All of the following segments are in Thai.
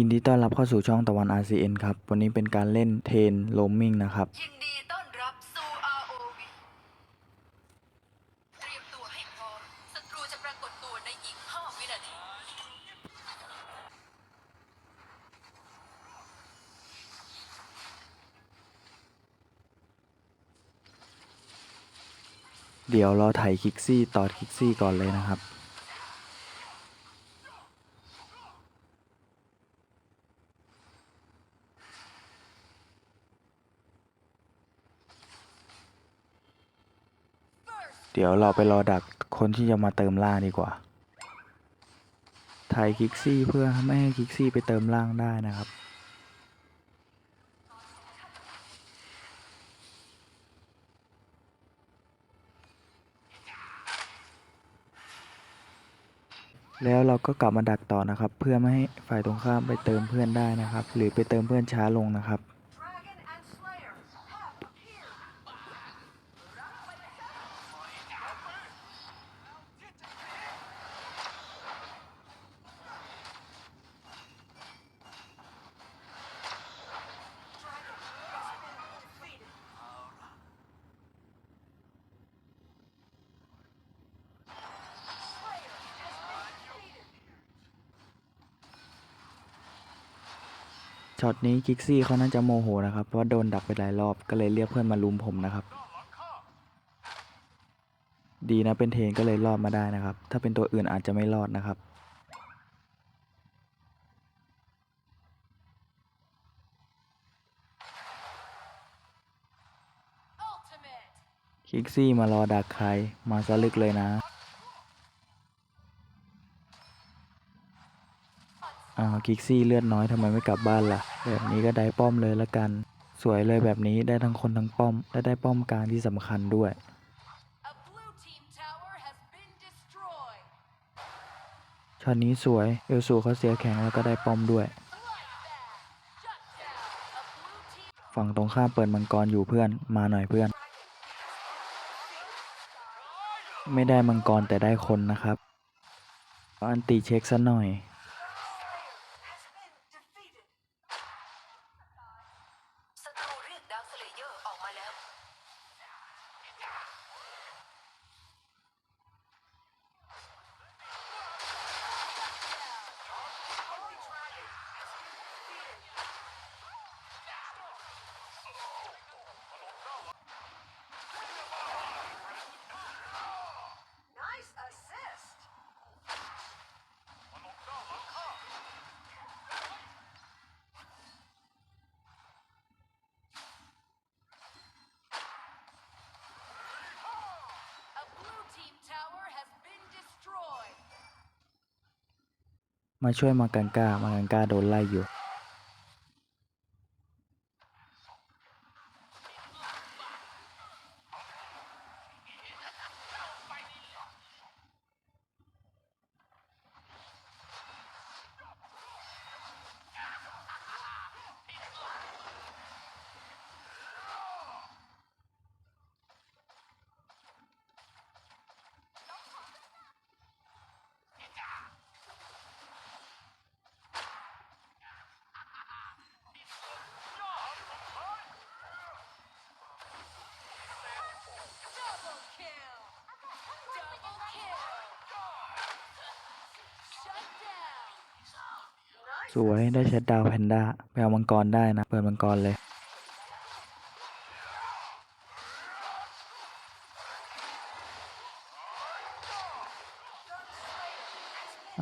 ยินดีต้อนรับเข้าสู่ช่องตะวัน RCN ครับ วันนี้เป็นการเล่นเทนโลมมิงนะครับ ยินดีต้อนรับสู่ ROV เตรียมตัวให้พร้อม ศัตรูจะปรากฏตัวในอีก 5 วินาที เดี๋ยวเราถ่ายคิกซี่ต่อคิกซี่ก่อนเลยนะครับ เดี๋ยวเราไปรอดักคนที่จะมาเติมล่างดีกว่าถ่ายคิกซี่เพื่อไม่ให้คิกซี่ไปเติมล่างได้นะครับแล้วเราก็กลับมาดักต่อนะครับ เพื่อไม่ให้ฝ่ายตรงข้ามไปเติมเพื่อนได้นะครับ หรือไปเติมเพื่อนช้าลงนะครับ ช็อตนี้กิกซี่เขาน่าจะโมโหนะครับ เพราะว่าโดนดักไปหลายรอบก็เลยเรียกเพื่อนมาลุมผมนะครับ ดีนะเป็นเทนก็เลยรอดมาได้นะครับ ถ้าเป็นตัวอื่นอาจจะไม่รอดนะครับ Ultimate คิกซี่มารอดักใครมาซะลึกเลยนะ อ้าวกิกซี่เลือดน้อยทำไมไม่กลับบ้านล่ะ แบบนี้ก็ได้ป้อมเลยละกัน สวยเลยแบบนี้ได้ทั้งคนทั้งป้อม และได้ป้อมกลางที่สำคัญด้วย A blue team tower has been destroyed ช็อตนี้สวย เอลสูเขาเสียแข็งแล้วก็ได้ป้อมด้วย Shut down A blue team ฝั่งตรงข้ามเปิดมังกรอยู่เพื่อน มาหน่อยเพื่อน ไม่ได้มังกรแต่ได้คนนะครับอันตีเช็คซะหน่อย ศัตรูเรียกดาวสเล เยอร์ออกมาแล้ว Nice assist A blue team tower has been destroyed มาช่วยมากันกามากันกาโดนไล่อยู่ สวยได้เช็ดดาวแพนด้าไปเอามังกรได้นะ เปิดมังกรเลย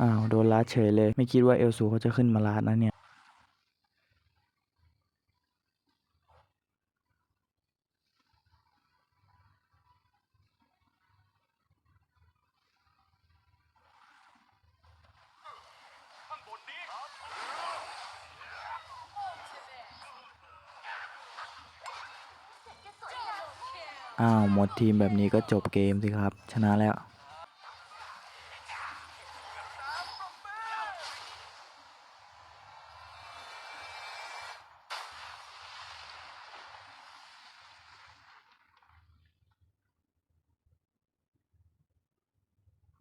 อ้าว โดนลัดเฉยเลย ไม่คิดว่าเอลสูเขาจะขึ้นมาลัดนะเนี่ย อ้าวหมดทีมแบบนี้ก็จบเกมสิครับ ชนะแล้ว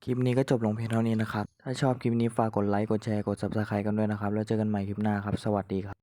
คลิปนี้ก็จบลงเพียงเท่านี้นะครับ ถ้าชอบคลิปนี้ฝากกดไลค์ กดแชร์ กด subscribe กันด้วยนะครับ แล้วเจอกันใหม่คลิปหน้าครับ สวัสดีครับ